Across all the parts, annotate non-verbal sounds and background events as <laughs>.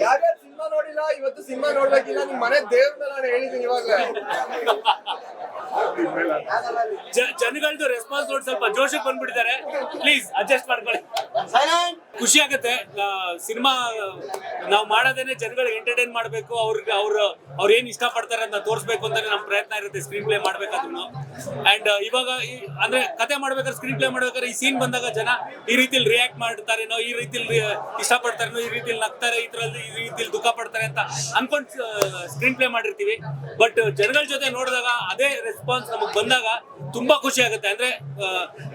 ಯಾರ್ಯಾರು ಸಿನಿಮಾ ನೋಡಿಲ್ಲ ಇವತ್ತು ಸಿನಿಮಾ ನೋಡ್ಬೇಕಿಲ್ಲ ನಿಮ್ ಮನೆ ದೇವ್ರ ನಾನು ಹೇಳಿದೀನಿ ಇವಾಗ ಜನಗಳದು ರೆಸ್ಪಾನ್ಸ್ ನೋಡಿ ಸ್ವಲ್ಪ ಜೋಶಕ್ಕೆ ಬಂದ್ಬಿಟ್ಟಿದ್ದಾರೆ. ಪ್ಲೀಸ್ ಅಡ್ಜಸ್ಟ್ ಮಾಡ್ಕೊಳ್ಳಿ. ಖುಷಿ ಆಗುತ್ತೆ. ಸಿನಿಮಾ ನಾವು ಮಾಡೋದೇನೆ ಜನಗಳಿಗೆ ಎಂಟರ್ಟೈನ್ ಮಾಡಬೇಕು, ಅವ್ರಿಗೆ ಅವ್ರು, ಅವ್ರ ಏನ್ ಇಷ್ಟಪಡ್ತಾರೆ ಅಂತ ತೋರಿಸ್ಬೇಕು ಅಂತಾನೆ ನಮ್ಮ ಪ್ರಯತ್ನ ಇರುತ್ತೆ ಸ್ಕ್ರೀನ್ ಪ್ಲೇ ಮಾಡ್ಬೇಕಾದ್ರೂ ಅಂಡ್ ಇವಾಗ ಅಂದ್ರೆ ಕತೆ ಮಾಡ್ಬೇಕಾದ್ರೆ ಸ್ಕ್ರೀನ್ ಪ್ಲೇ ಮಾಡ್ಬೇಕಾದ್ರೆ ಈ ಸೀನ್ ಬಂದಾಗ ಜನ ಈ ರೀತಿಲಿ ರಿಯಾಕ್ಟ್ ಮಾಡ್ತಾರೇನೋ, ಈ ರೀತಿಲಿ ಇಷ್ಟಪಡ್ತಾರೇನೋ, ಈ ರೀತಿಲಿ ನಗ್ತಾರೆ, ಈ ಈ ರೀತಿಲಿ ದುಃಖ ಪಡ್ತಾರೆ ಅಂತ ಅನ್ಕೊಂಡ್ ಸ್ಕ್ರೀನ್ ಪ್ಲೇ ಮಾಡಿರ್ತೀವಿ. ಬಟ್ ಜನಗಳ ಜೊತೆ ನೋಡಿದಾಗ ಅದೇ ರೆಸ್ಪಾನ್ಸ್ ನಮಗೆ ಬಂದಾಗ ತುಂಬಾ ಖುಷಿ ಆಗುತ್ತೆ. ಅಂದ್ರೆ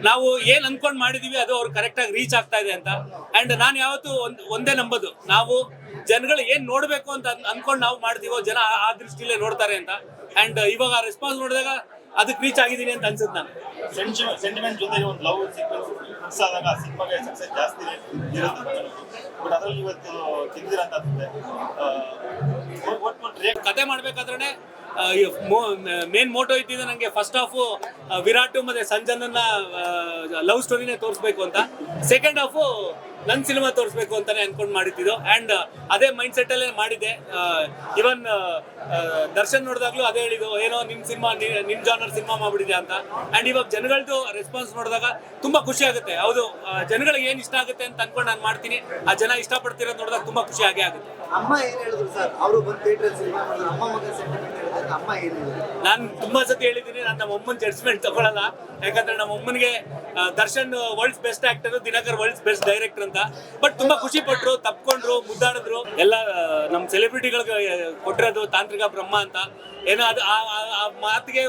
ನಾವು ಏನ್ ಅನ್ಕೊಂಡ್ ಮಾಡಿದೀವಿ ಅದು ಅವ್ರು ಕರೆಕ್ಟ್ ಆಗಿ ರೀಚ್ ಆಗ್ತಾ ಇದೆ ಅಂತ. ಅಂಡ್ ನಾನು ಯಾವತ್ತು ಒಂದ್ ಒಂದೇ ನಂಬೋದು. ನಾವು ಜನಗಳು ಏನ್ ನೋಡ್ಬೇಕು ಅಂತ ಅನ್ಕೊಂಡು ನಾವು ಮಾಡ್ತೀವೋ ಜನ ಆ- ದೃಷ್ಟಿಲೇ ನೋಡ್ತಾರೆ ಅಂತ. ಅಂಡ್ ಇವಾಗ ರೆಸ್ಪಾನ್ಸ್ ನೋಡಿದಾಗ ಅದಕ್ಕೆ ರೀಚ್ ಆಗಿದ್ದೀನಿ ಅಂತ ಅನ್ಸುತ್ತೆ ನಾನು ಸೆಂಟಿಮೆಂಟ್ ಜೊತೆಗೆ ಒಂದು ಲವ್ ಸೀಕ್ವೆನ್ಸ್ ಆದಾಗ ಆ ಸಿನಿಮಾಗೆ ಸಕ್ಸಸ್ ಜಾಸ್ತಿ ಇರುತ್ತೆ ಬಟ್ ಅದ್ರಲ್ಲಿ ಇವತ್ತು ಅಂತ ಅನ್ಸುತ್ತೆ. ಕತೆ ಮಾಡ್ಬೇಕಾದ್ರೆ ಮೇನ್ ಮೋಟೋ ಇದ್ದಿದ್ದು ನನಗೆ ಫಸ್ಟ್ ಹಾಫ್ ವಿರಾಟ್ ಮತ್ತೆ ಸಂಜನನ್ನ ಲವ್ ಸ್ಟೋರಿನೇ ತೋರಿಸ್ಬೇಕು ಅಂತ. ಸೆಕೆಂಡ್ ಹಾಫ್ ನನ್ ಸಿನಿಮಾ ತೋರಿಸ್ಬೇಕು ಅಂತಾನೆ ಅನ್ಕೊಂಡು ಮಾಡಿದ್ದು. ಅಂಡ್ ಅದೇ ಮೈಂಡ್ ಸೆಟ್ ಅಲ್ಲೇ ಮಾಡಿದ್ದೆ. ಇವನ್ ದರ್ಶನ್ ನೋಡಿದಾಗ್ಲೂ ಅದೇ ಹೇಳಿದ್ದು, ಏನೋ ನಿಮ್ ಸಿನಿಮಾ ನಿಮ್ ಜಾನರ್ ಸಿನಿಮಾ ಮಾಡ್ಬಿಟ್ಟಿದೆ ಅಂತ. ಅಂಡ್ ಇವಾಗ ಜನಗಳದ್ದು ರೆಸ್ಪಾನ್ಸ್ ನೋಡಿದಾಗ ತುಂಬಾ ಖುಷಿ ಆಗುತ್ತೆ. ಹೌದು ಜನಗಳಿಗೆ ಏನ್ ಇಷ್ಟ ಆಗುತ್ತೆ ಅಂತ ಅನ್ಕೊಂಡು ನಾನು ಮಾಡ್ತೀನಿ. ಆ ಜನ ಇಷ್ಟಪಡ್ತಿರೋದು ನೋಡಿದಾಗ ತುಂಬಾ ಖುಷಿ ಆಗೇ ಆಗುತ್ತೆ. ಅಮ್ಮ ಏನ್ ಹೇಳಿದ್ರು ಸರ್? ಅವರು ಬಂದು ಸಿನಿಮಾ ಮಾಡಿದ್ರು ಅಮ್ಮ ಮಗ ಅಮ್ಮ ನಾನು ತುಂಬಾ ಸತಿ ಹೇಳಿದ್ದೀನಿ ನಾನು ನಮ್ಮ ಅಮ್ಮನ ಜಡ್ಜ್ಮೆಂಟ್ ತಗೊಳಲ್ಲ. ಯಾಕಂದ್ರೆ ನಮ್ಮ ಅಮ್ಮನಿಗೆ Darshan world's best actor Dinakar world's best director ಅಂತ. ಬಟ್ ತುಂಬಾ ಖುಷಿ ಪಟ್ರು, ತಪ್ಕೊಂಡ್ರು, ಮುದ್ದಾಡಿದ್ರು. ಎಲ್ಲ ನಮ್ ನಮ್ಮ ಸೆಲೆಬ್ರಿಟಿಗಳಿಗೆ ಕೊಟ್ಟಿರೋದು ತಾಂತ್ರಿಕ ಬ್ರಹ್ಮ ಅಂತ. ಏನೋ ಅದು ಆ- ಮಾತಿಗೆ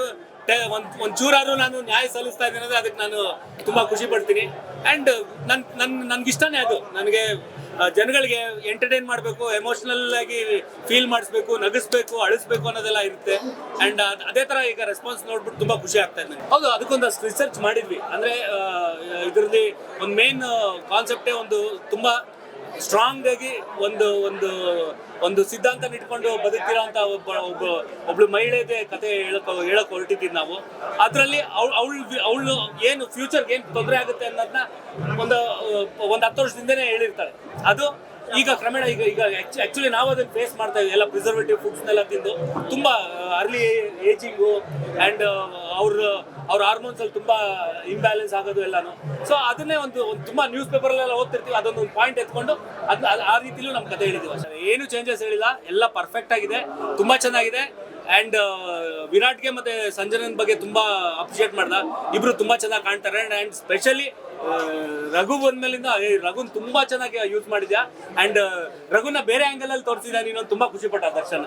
ಒಂದ್ ಒಂದ್ ನಾನು ನ್ಯಾಯ ಸಲ್ಲಿಸ್ತಾ ಇದ್ದೀನಿ ಅಂದ್ರೆ ಅದಕ್ಕೆ ನಾನು ತುಂಬಾ ಖುಷಿ ಪಡ್ತೀನಿ. ಅಂಡ್ ನನ್ ನನ್, ನನ್ಗಿಷ್ಟನೇ ಅದು. ನನಗೆ ಜನಗಳಿಗೆ ಎಂಟರ್ಟೈನ್ ಮಾಡಬೇಕು ಎಮೋಷನಲ್ ಆಗಿ ಫೀಲ್ ಮಾಡಿಸ್ಬೇಕು, ನಗಿಸ್ಬೇಕು, ಅಳಿಸ್ಬೇಕು ಅನ್ನೋದೆಲ್ಲ ಇರುತ್ತೆ. ಅಂಡ್ ಅದೇ ತರ ಈಗ ರೆಸ್ಪಾನ್ಸ್ ನೋಡ್ಬಿಟ್ಟು ತುಂಬಾ ಖುಷಿ ಆಗ್ತಾ ಇದೆ. ಹೌದು ಅದಕ್ಕೊಂದಷ್ಟು ರಿಸರ್ಚ್ ಮಾಡಿದ್ವಿ. ಅಂದ್ರೆ ಇದರಲ್ಲಿ ಒಂದು ಮೇನ್ ಕಾನ್ಸೆಪ್ಟೇ ಒಂದು ತುಂಬಾ ಸ್ಟ್ರಾಂಗ್ ಆಗಿ ಒಂದು ಒಂದು ಒಂದು ಸಿದ್ಧಾಂತ ಇಟ್ಕೊಂಡು ಬದುಕಿರೋಂಥ ಒಬ್ಬ ಒಬ್ಬ, ಒಬ್ಳು ಮಹಿಳೆಗೆ ಕತೆ ಹೇಳಕ್ ಹೇಳಕ್ ಹೊರಟಿದ್ದೀವಿ ನಾವು. ಅದರಲ್ಲಿ ಅವಳು ಅವಳು ಅವಳು ಏನು ಫ್ಯೂಚರ್ಗೆ ಏನು ತೊಂದರೆ ಆಗುತ್ತೆ ಅನ್ನೋದನ್ನ ಒಂದು ಒಂದು ಹತ್ತು ವರ್ಷದಿಂದನೇ ಹೇಳಿರ್ತಾಳೆ. ಅದು ಈಗ ಕ್ರಮೇಣ ಈಗ ಈಗ ಆಕ್ಚುಲಿ ನಾವು ಅದನ್ನ ಫೇಸ್ ಮಾಡ್ತಾ ಇದ್ದೀವಿ ಎಲ್ಲ ಪ್ರಿಸರ್ವೇಟಿವ್ ಫುಡ್ಸ್ನೆಲ್ಲ ತಿಂದು ತುಂಬಾ ಅರ್ಲಿ ಏಜಿಂಗು ಆ್ಯಂಡ್ ಅವ್ರ ಅವ್ರ ಹಾರ್ಮೋನ್ಸ್ ಅಲ್ಲಿ ತುಂಬಾ ಇಂಬ್ಯಾಲೆನ್ಸ್ ಆಗೋದು ಎಲ್ಲಾನು. ಸೊ ಅದನ್ನೇ ಒಂದು ತುಂಬಾ ನ್ಯೂಸ್ ಪೇಪರ್ ಎಲ್ಲ ಓದ್ತಿರ್ತೀವಿ, ಅದೊಂದು ಪಾಯಿಂಟ್ ಎತ್ಕೊಂಡು ಅದ್- ಆ ರೀತಿಲೂ ನಮ್ಮ ಕತೆ ಹೇಳಿದೀವಿ. ಅಷ್ಟೇ ಏನು ಚೇಂಜಸ್ ಹೇಳಿಲ್ಲ, ಎಲ್ಲ ಪರ್ಫೆಕ್ಟ್ ಆಗಿದೆ, ತುಂಬಾ ಚೆನ್ನಾಗಿದೆ. ಅಂಡ್ ವಿರಾಟ್ಗೆ ಮತ್ತೆ ಸಂಜನನ್ ಬಗ್ಗೆ ತುಂಬಾ ಅಪ್ರಿಷಿಯೇಟ್ ಮಾಡ್ದ. ಇಬ್ರು ತುಂಬಾ ಚೆನ್ನಾಗಿ ಕಾಣ್ತಾರೆ. ಅಂಡ್ ಸ್ಪೆಷಲಿ ರಘು ಬಂದ್ಮೇಲಿಂದ ಏ, ರಘುನ್ ತುಂಬಾ ಚೆನ್ನಾಗಿ ಯೂಸ್ ಮಾಡಿದ್ಯಾ? ಅಂಡ್ ರಘುನ ಬೇರೆ ಆಂಗಲ್ ಅಲ್ಲಿ ತೋರಿಸಿದ ನೀನು ತುಂಬಾ ಖುಷಿ ಪಟ್ಟ ದರ್ಶನ್.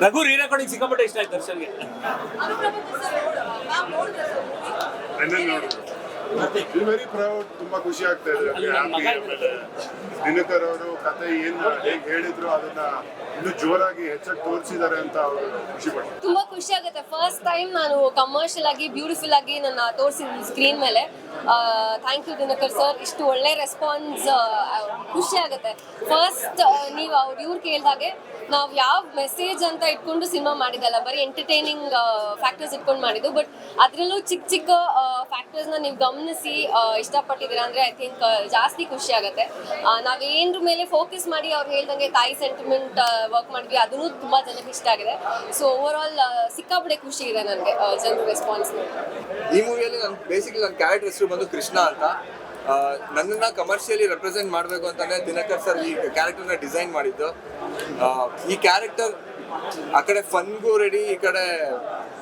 ರಘು ರೀ ರೆಕಾರ್ಡಿಂಗ್ ಸಿಕ್ಕಾಪಟ್ಟೆ ಇಷ್ಟ ಆಯ್ತು ದರ್ಶನ್ಗೆ. ವೆರಿ ಪ್ರೌಡ್ ತುಂಬಾ ಖುಷಿ ಆಗ್ತಾ ಇದೆ. ದಿನಕರ್ ಅವರು ಕತೆ ಏನ್ ಹೇಗ್ ಹೇಳಿದ್ರು ಅದನ್ನ ಇನ್ನು ಜೋರಾಗಿ ಹೆಚ್ಚಾಗಿ ತೋರಿಸಿದ್ದಾರೆ ಅಂತ ಅವರು ಖುಷಿ ಪಡ್ತಾರೆ ತುಂಬಾ ಖುಷಿ ಆಗುತ್ತೆ. ಫಸ್ಟ್ ಟೈಮ್ ನಾನು ಕಮರ್ಷಿಯಲ್ ಆಗಿ ಬ್ಯೂಟಿಫುಲ್ ಆಗಿ ನನ್ನ ತೋರಿಸಿದ್ದೀನಿ ಸ್ಕ್ರೀನ್ ಮೇಲೆ. ಥ್ಯಾಂಕ್ ಯು ದಿನಕರ್ ಸರ್ ಇಷ್ಟು ಒಳ್ಳೆ ರೆಸ್ಪಾನ್ಸ್ ಖುಷಿ ಆಗುತ್ತೆ. ಫಸ್ಟ್ ನೀವು ಅವ್ರು ಇವ್ರು ಕೇಳಿದಾಗೆ ನಾವು ಯಾವ ಮೆಸೇಜ್ ಅಂತ ಇಟ್ಕೊಂಡು ಸಿನಿಮಾ ಮಾಡಿದಲ್ಲ ಬರೀ ಎಂಟರ್ಟೈನಿಂಗ್ ಫ್ಯಾಕ್ಟರ್ಸ್ ಇಟ್ಕೊಂಡು ಮಾಡಿದ್ದು. ಬಟ್ ಅದರಲ್ಲೂ ಚಿಕ್ಕ ಚಿಕ್ಕ ಫ್ಯಾಕ್ಟರ್ಸ್ನ ನೀವು ಗಮನಿಸಿ ಇಷ್ಟಪಟ್ಟಿದ್ದೀರಾ ಅಂದರೆ ಐ ಥಿಂಕ್ ಜಾಸ್ತಿ ಖುಷಿ ಆಗುತ್ತೆ. ನಾವೇನ್ರ ಮೇಲೆ ಫೋಕಸ್ ಮಾಡಿ ಅವ್ರು ಹೇಳ್ದಂಗೆ ತಾಯಿ ಸೆಂಟಿಮೆಂಟ್ ವರ್ಕ್ ಮಾಡಿದ್ವಿ, ಅದನ್ನು ತುಂಬ ಜನಕ್ಕೆ ಇಷ್ಟ ಆಗಿದೆ. ಸೊ ಓವರ್ ಆಲ್ ಸಿಕ್ಕಾಪಟ್ಟೆ ಖುಷಿ ಇದೆ ನನಗೆ ಜನರ ರೆಸ್ಪಾನ್ಸ್ ಈ ಮೂವಿಯಲ್ಲಿ ನನ್ನ ಬೇಸಿಕಲಿ ನನ್ನ ಕ್ಯಾರೆಕ್ಟರ್ ಹೆಸರು ಬಂದು ಕೃಷ್ಣ ಅಂತ. ನನ್ನನ್ನ ಕಮರ್ಷಿಯಲಿ ರೆಪ್ರೆಸೆಂಟ್ ಮಾಡಬೇಕು ಅಂತಾನೆ ದಿನಕರ್ ಸರ್ ಈ ಕ್ಯಾರೆಕ್ಟರ್ನ ಡಿಸೈನ್ ಮಾಡಿದ್ದು. ಈ ಕ್ಯಾರೆಕ್ಟರ್ ಆ ಕಡೆ ಫನ್ಗೂ ರೆಡಿ ಈ ಕಡೆ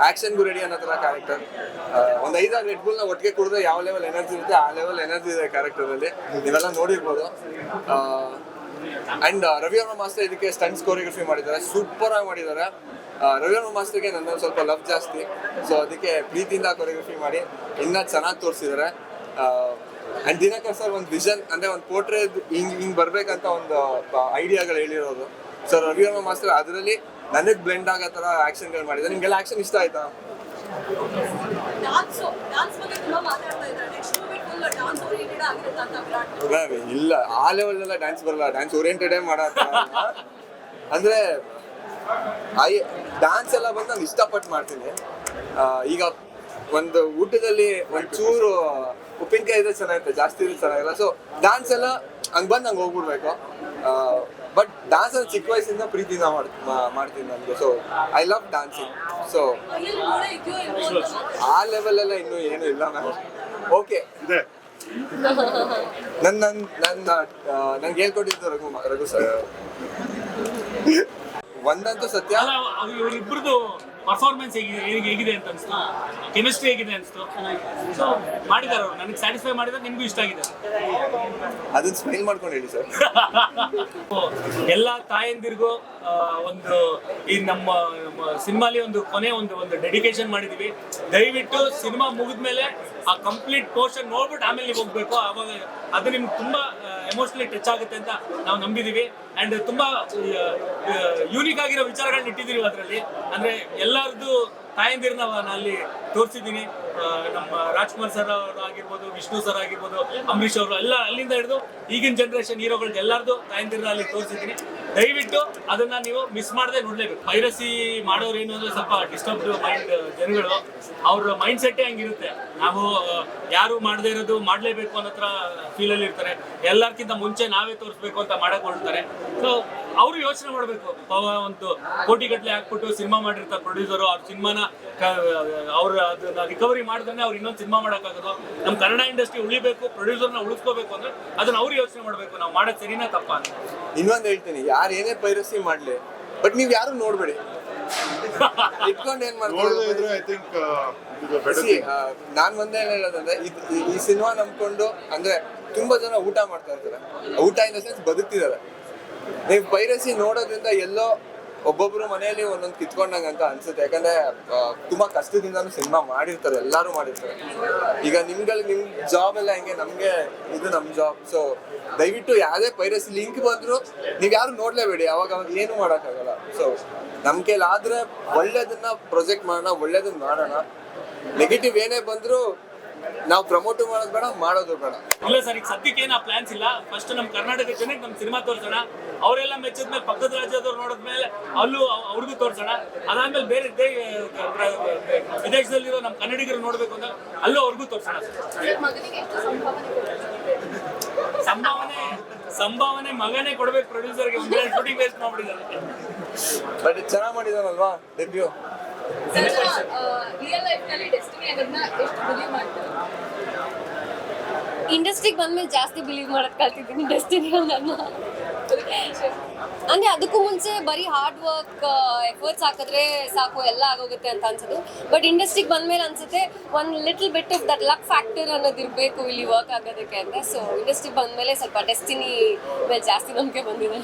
ಆಕ್ಷನ್ಗೂ ರೆಡಿ ಅನ್ನೋ ಥರ ಕ್ಯಾರೆಕ್ಟರ್ ಒಂದು ಐದಾರು ರೆಡ್ ಬುಲ್ನ ಒಟ್ಟಿಗೆ ಕುಡಿದ್ರೆ ಯಾವ ಲೆವೆಲ್ ಎನರ್ಜಿ ಇರುತ್ತೆ, ಆ ಲೆವೆಲ್ ಎನರ್ಜಿ ಇದೆ ಕ್ಯಾರೆಕ್ಟರಲ್ಲಿ ನೀವೆಲ್ಲ ನೋಡಿರ್ಬೋದು. ಅಂಡ್ ರವಿ ಅವರ ಮಾಸ್ಟರ್ ಇದಕ್ಕೆ ಸ್ಟಂಟ್ಸ್ ಕೋರಿಯೋಗ್ರಫಿ ಮಾಡಿದ್ದಾರೆ. ಸೂಪರ್ ಆಗಿ ಮಾಡಿದ್ದಾರೆ. ರವಿ ಅವರ ಮಾಸ್ಟರ್ಗೆ ನನ್ನ ಸ್ವಲ್ಪ ಲವ್ ಜಾಸ್ತಿ. ಸೊ ಅದಕ್ಕೆ ಪ್ರೀತಿಯಿಂದ ಕೊರಿಯೋಗ್ರಫಿ ಮಾಡಿ. ಇನ್ನೂ ಚೆನ್ನಾಗಿ ತೋರಿಸಿದ್ದಾರೆ. ಅಂಡ್ ದಿನಕರ್ ಸರ್ ಒಂದು ವಿಷನ್ ಅಂದ್ರೆ ಒಂದು ಪೋಟ್ರೆ ಹಿಂಗ್ ಹಿಂಗ್ ಬರ್ಬೇಕಂತ ಒಂದು ಐಡಿಯಾಗಳು ಹೇಳಿರೋದು. ಸರ್ ರವಿವರ್ಮ ಮಾಸ್ಟರ್ ಅದರಲ್ಲಿ ನನಗೆ ಬ್ಲೆಂಡ್ ಆಗೋ ಥರ ಆಕ್ಷನ್ಗಳು ಮಾಡಿದ್ದಾರೆ. ನಿಮ್ಗೆಲ್ಲ ಆಕ್ಷನ್ ಇಷ್ಟ ಆಯ್ತಾ? ಇಲ್ಲ ಆ ಲೆವೆಲ್ ಎಲ್ಲ ಡ್ಯಾನ್ಸ್ ಬರಲ್ಲ. ಡ್ಯಾನ್ಸ್ ಓರಿಯೆಂಟೆಡೇ ಮಾಡ ಅಂದ್ರೆ ಐ ಡ್ಯಾನ್ಸ್ ಎಲ್ಲ ಬಂದು ನಾನು ಇಷ್ಟಪಟ್ಟು ಮಾಡ್ತೀನಿ. ಈಗ ಒಂದು ಊಟದಲ್ಲಿ ಒಂಚೂರು ಉಪ್ಪಿನಕಾಯಿ ಇದ್ರೆ ಚೆನ್ನಾಗಿರುತ್ತೆ ಜಾಸ್ತಿ ಇದ್ರೆ ಚೆನ್ನಾಗಿಲ್ಲ. ಸೊ ಡಾನ್ಸ್ ಎಲ್ಲ ಹಂಗ್ ಬಂದು ಹಂಗೆ ಹೋಗ್ಬಿಡ್ಬೇಕು. ಬಟ್ ಡಾನ್ಸ್ ಅಲ್ಲಿ ಚಿಕ್ಕ ವಯಸ್ಸಿಂದ ಪ್ರೀತಿನ ಮಾಡ್ ಮಾಡ್ತೀನಿ ನನಗೆ. So I love dancing so ಆ ಲೆವೆಲ್ ಎಲ್ಲ ಇನ್ನೂ ಏನೂ ಇಲ್ಲ ಮ್ಯಾಮ್ ಓಕೆ ನನ್ನ ನನ್ನ ನನ್ನ ನಂಗೆ ಹೇಳ್ಕೊಟ್ಟಿದ್ದು ರಘು ರಘು ಸರ್ ಒಂದಂತೂ ಸತ್ಯ. ಪರ್ಫಾರ್ಮೆನ್ಸ್ ಹೇಗಿದೆ ಹೇಗೆ- ಹೇಗಿದೆ ಅಂತ ಅನ್ಸ್ತು? ಕೆಮಿಸ್ಟ್ರಿ ಹೇಗಿದೆ ಅನಿಸ್ತು? ಸೊ ಮಾಡಿದ್ದಾರೆ ಅವ್ರು. ನನಗೆ ಸ್ಯಾಟಿಸ್ಫೈ ಮಾಡಿದ್ರೆ ನಿಮಗೂ ಇಷ್ಟ ಆಗಿದೆ. ಅದನ್ನ ಸ್ಮೈಲ್ ಮಾಡ್ಕೊಂಡು ಹೇಳಿ ಸರ್. ಎಲ್ಲ ತಾಯಂದಿರಿಗೂ ಒಂದು ಈ ನಮ್ಮ ಸಿನಿಮಾಲಿ ಒಂದು ಕೊನೆ ಒಂದು ಒಂದು ಡೆಡಿಕೇಶನ್ ಮಾಡಿದೀವಿ. ದಯವಿಟ್ಟು ಸಿನಿಮಾ ಮುಗಿದ್ಮೇಲೆ ಆ ಕಂಪ್ಲೀಟ್ ಪೋರ್ಷನ್ ನೋಡ್ಬಿಟ್ಟು ಆಮೇಲೆ ನೀವು ಹೋಗ್ಬೇಕು. ಅವಾಗ ಅದು ನಿಮ್ಗೆ ತುಂಬಾ ಎಮೋಷನಲಿ ಟಚ್ ಆಗುತ್ತೆ ಅಂತ ನಾವು ನಂಬಿದೀವಿ. ಅಂಡ್ ತುಂಬಾ ಯೂನಿಕ್ ಆಗಿರೋ ವಿಚಾರಗಳನ್ನ ಇಟ್ಟಿದ್ದೀವಿ ಅದರಲ್ಲಿ ಅಂದ್ರೆ ಎಲ್ಲರದ್ದು ತಾಯಂದಿರನ್ನ ನಾನು ಅಲ್ಲಿ ತೋರಿಸಿದ್ದೀನಿ. ನಮ್ಮ ರಾಜ್ಕುಮಾರ್ ಸರ್ ಅವರು ಆಗಿರ್ಬೋದು, ವಿಷ್ಣು ಸರ್ ಆಗಿರ್ಬೋದು, ಅಂಬರೀಷ್ ಅವರು ಎಲ್ಲ ಅಲ್ಲಿಂದ ಹಿಡಿದು ಈಗಿನ ಜನರೇಷನ್ ಹೀರೋಗಳ್ ಎಲ್ಲಾರ್ದು ತಾಯಂದಿರನ್ನ ಅಲ್ಲಿ ತೋರಿಸಿದ್ದೀನಿ. ದಯವಿಟ್ಟು ಅದನ್ನ ನೀವು ಮಿಸ್ ಮಾಡದೆ ನೋಡ್ಲೇಬೇಕು. ಪೈರಸಿ ಮಾಡೋರು ಏನು ಅಂದ್ರೆ ಸ್ವಲ್ಪ ಡಿಸ್ಟರ್ಬ್ಡ್ ಮೈಂಡ್ ಜನಗಳು, ಅವ್ರ ಮೈಂಡ್ ಸೆಟ್ಟೇ ಹಂಗಿರುತ್ತೆ. ನಾವು ಯಾರು ಮಾಡದೇ ಇರೋದು ಮಾಡ್ಲೇಬೇಕು ಅನ್ನೋ ಫೀಲ್ ಫೀಲಲ್ಲಿ ಇರ್ತಾರೆ. ಎಲ್ಲರಿಗಿಂತ ಮುಂಚೆ ನಾವೇ ತೋರಿಸ್ಬೇಕು ಅಂತ ಮಾಡಕ್ ಹೊರಡ್ತಾರೆ. ಸೊ ಅವರು ಯೋಚನೆ ಮಾಡಬೇಕು. ಒಂದು ಕೋಟಿ ಗಟ್ಟಲೆ ಹಾಕ್ಬಿಟ್ಟು ಸಿನಿಮಾ ಮಾಡಿರ್ತಾರೆ ಪ್ರೊಡ್ಯೂಸರು ಅವ್ರ. ಸಿನಿಮಾನ ಅವ್ರ ಅದನ್ನ ರಿಕವರಿ ಮಾಡಿದ್ರೆ ಅವ್ರು ಇನ್ನೊಂದು ಸಿನಿಮಾ ಮಾಡೋಕ್ಕಾಗೋದು. ನಮ್ಮ ಕನ್ನಡ ಇಂಡಸ್ಟ್ರಿ ಉಳಿಬೇಕು ಪ್ರೊಡ್ಯೂಸರ್ನ ಉಳಿಸ್ಕೋಬೇಕು ಅಂದ್ರೆ ಅದನ್ನ ಅವ್ರು ಯೋಚನೆ ಮಾಡಬೇಕು. ನಾವು ಮಾಡೋದು ಸರಿನಾ ತಪ್ಪ ಅಂತ. ಇನ್ನೊಂದು ಹೇಳ್ತೀನಿ. ಯಾರು ಏನೇ ಪೈರಸಿ ಮಾಡ್ಲಿ ಬಟ್ ನೀವ್ ಯಾರು ನೋಡ್ಬೇಡಿ. <laughs> ಇಟ್ಕೊಂಡು ಏನ್ ನೋಡದೇ ಮಾಡ್ತಾರೆ ಐ ಥಿಂಕ್ ಇದು ಬೆಟರ್ See, ನಾನ್ ಒಂದೇ ಹೇಳೋದಂದ್ರೆ ಈ- ಈ ಸಿನಿಮಾ ನಂಬ್ಕೊಂಡು ಅಂದ್ರೆ ತುಂಬಾ ಜನ ಊಟ ಮಾಡ್ತಾ ಇರ್ತಾರೆ. ಊಟ ಇನ್ ದ ಸೆನ್ಸ್ ಬದುಕ್ತಿದ್ದಾರೆ. ನೀವು ಪೈರಸಿ ನೋಡೋದ್ರಿಂದ ಎಲ್ಲೋ ಒಬ್ಬೊಬ್ರು ಮನೆಯಲ್ಲಿ ಒಂದೊಂದು ಕಿತ್ಕೊಂಡಂಗೆ ಅಂತ ಅನ್ಸುತ್ತೆ. ಯಾಕಂದ್ರೆ ತುಂಬಾ ಕಷ್ಟದಿಂದಾನು ಸಿನಿಮಾ ಮಾಡಿರ್ತಾರೆ, ಎಲ್ಲಾರು ಮಾಡಿರ್ತಾರೆ. ಈಗ ನಿಮ್ಗಳಿಗೆ ನಿಮ್ ಜಾಬ್ ಎಲ್ಲ ಹೆಂಗೆ? ನಮ್ಗೆ ಇದು ನಮ್ ಜಾಬ್ ಸೊ ದಯವಿಟ್ಟು ಯಾವ್ದೇ ಪೈರಸಿ ಲಿಂಕ್ ಬಂದ್ರು ನೀವ್ ಯಾರು ನೋಡ್ಲೇಬೇಡಿ, ಅವಾಗ ಅವಾಗ ಏನು ಮಾಡೋಕ್ಕಾಗಲ್ಲ. ಸೊ ನಮ್ ಕೈಲಿ ಆದ್ರೆ ಒಳ್ಳೇದನ್ನ ಪ್ರೊಜೆಕ್ಟ್ ಮಾಡೋಣ, ಒಳ್ಳೇದನ್ನ ಮಾಡೋಣ. ನೆಗೆಟಿವ್ ಏನೇ ಬಂದ್ರು ನಾವು ಪ್ರಮೋಟ್ ಮಾಡೋದು ಬೇಡ ಮಾಡೋದು ಬೇಡ. ಇಲ್ಲ ಸರ್ ಈಗ ಸದ್ಯಕ್ಕೆ ಏನು ಪ್ಲಾನ್ಸ್ ಇಲ್ಲ. ಫಸ್ಟ್ ನಮ್ಮ ಕರ್ನಾಟಕ ಜನಕ್ಕೆ ನಮ್ಮ ಸಿನಿಮಾ ತೋರಿಸೋಣ. ಅವರೆಲ್ಲ ಮೆಚ್ಚಿದ್ಮೇಲೆ ಪಕ್ಕದ ರಾಜ್ಯದವ್ರು ನೋಡಿದ್ಮೇಲೆ ಅಲ್ಲೂ ಅವ್- ಅವ್ರಿಗೂ ತೋರಿಸೋಣ. ಅದಾದ್ಮೇಲೆ ಬೇರೆ ದೇ- ವಿದೇಶದಲ್ಲಿರೋ ನಮ್ಮ ಕನ್ನಡಿಗರು ನೋಡ್ಬೇಕು ಅಂತ ಅಲ್ಲೂ ಅವ್ರಿಗೂ ತೋರಿಸೋಣ ಸಂಭಾವನೆ ಸಂಭಾವನೆ ಮಗನೇ ಕೊಡ್ಬೇಕು ಪ್ರೊಡ್ಯೂಸರ್ಗೆ ಒಂದ್ ಶೂಟಿಂಗ್ ಬೇಸ್ ಮಾಡ್ಬಿಟ್ಟಿದ್ದಾರೆ. ಬಟ್ ಚೆನ್ನಾಗಿ ಮಾಡಿದಾನಲ್ವಾ ಡೆಬ್ಯೂ ಇಂಡಸ್ಟ್ರಿಗೆ ಬಂದ್ಮೇಲೆ ಜಾಸ್ತಿ ಬಿಲೀವ್ ಮಾಡೋದು ಕಲ್ತಿದ್ದೀನಿ ಡೆಸ್ಟಿನಿ ಅನ್ನೋದನ್ನ ಅಂದ್ರೆ ಅದಕ್ಕೂ ಮುಂಚೆ ಬರೀ ಹಾರ್ಡ್ ವರ್ಕ್ ಎಫರ್ಟ್ಸ್ ಹಾಕಿದ್ರೆ ಸಾಕು, ಎಲ್ಲ ಆಗೋಗುತ್ತೆ ಅಂತ ಅನ್ಸುತ್ತೆ. ಬಟ್ ಇಂಡಸ್ಟ್ರಿಗೆ ಬಂದ್ಮೇಲೆ ಅನ್ಸುತ್ತೆ, ಒಂದ್ little bit of that luck factor ಅನ್ನೋದು ಇರಬೇಕು, ಇಲ್ಲಿ ವರ್ಕ್ ಆಗೋದಕ್ಕೆ ಅಂತ. ಸೊ ಇಂಡಸ್ಟ್ರಿಗೆ ಬಂದ್ಮೇಲೆ ಸ್ವಲ್ಪ ಡೆಸ್ಟಿನಿ ಮೇಲೆ ಜಾಸ್ತಿ ನಂಬಿಕೆ ಬಂದಿದೆ.